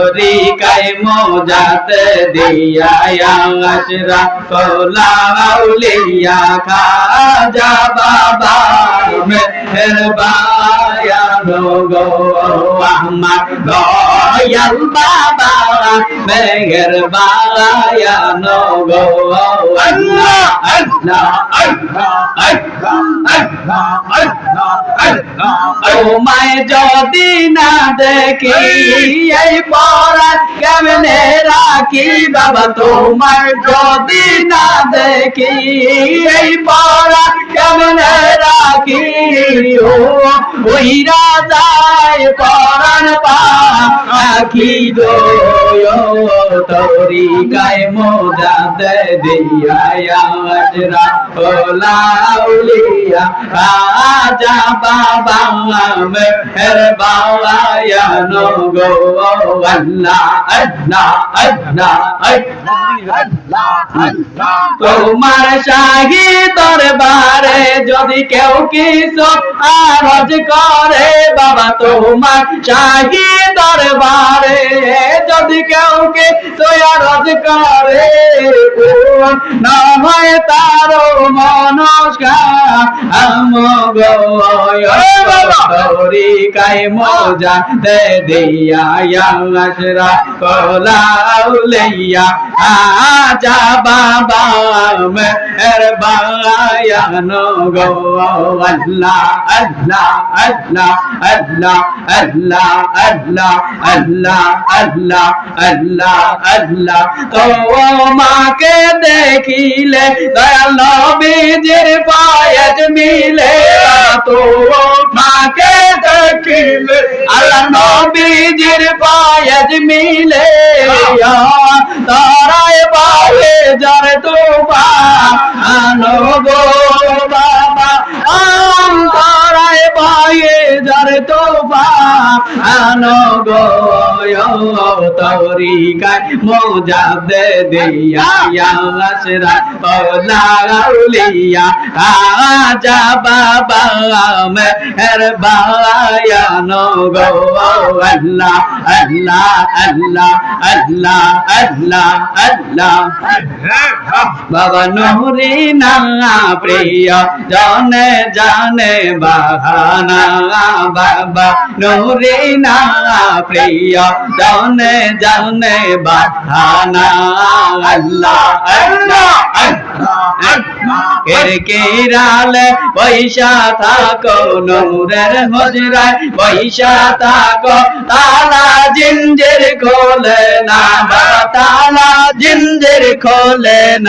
তরিকায় মোজাতে দিয়া আশরা কৌলাউলিয়া খাজা বাবা মেহরবায়া গো আমার দয়াল বাবা মেহরবায়া গো আল্লাহ আল্লাহ আল্লাহ আল্লাহ। তোমায় যদি না দেখি, এই পরাণ কেমনে রাখি? বাবা তোমার যদি না দেখি, এই পরাণ কেমনে রাখি ওই রাজায় পরাণ পাখি তোরি গায়ে মোজা দে দিয়া আজরা ওলাউলিয়া রাজা বাবা মেহর বাবায়া নো গো আল্লাহ আল্লাহ আল্লাহ আল্লাহ তোমার শাহী দরবারে যদি কেউ কিছু আরজ করে বাবা তোমার শাহী দরবারে যদি কেউ কিছু আরজ করে না হয় তার মনস্কার আমগো তরিকায় মোজা দে দিয়া আশরা কলাউলিয়া আজা বাবা মের বায়ানো গো আল্লাহ আল্লাহ আল্লাহ আল্লাহ আল্লাহ আল্লাহ আল্লাহ আল্লাহ আল্লাহ আল্লাহ। তো মাকে দেখিলে দয়াল নবীজির পায়েজ মিলে তো মাকে দেখিলে আল্লাহ নবীজির পায়েজ মিলে। তারায় পায়ে যার তো গো বাবা। আম তারায় পায়ে যার তো গো তরিকায় মোজা দে বাবা মেহর বায়ানো গো আল্লাহ আল্লাহ আল্লাহ আল্লাহ আল্লাহ আল্লাহ। বাবা নুরি না প্রিয়, জনে, জানে বাহানা। বাবা নুরি না প্রিয় জনে, জানে আল্লাহ আল্লাহ আল্লাহ। কেরালে পয়সা থাকো নূরের হজরায়। পয়সা থাকো তালা জিঞ্জের খোলে না, বা তালা জিঞ্জের খোলে না।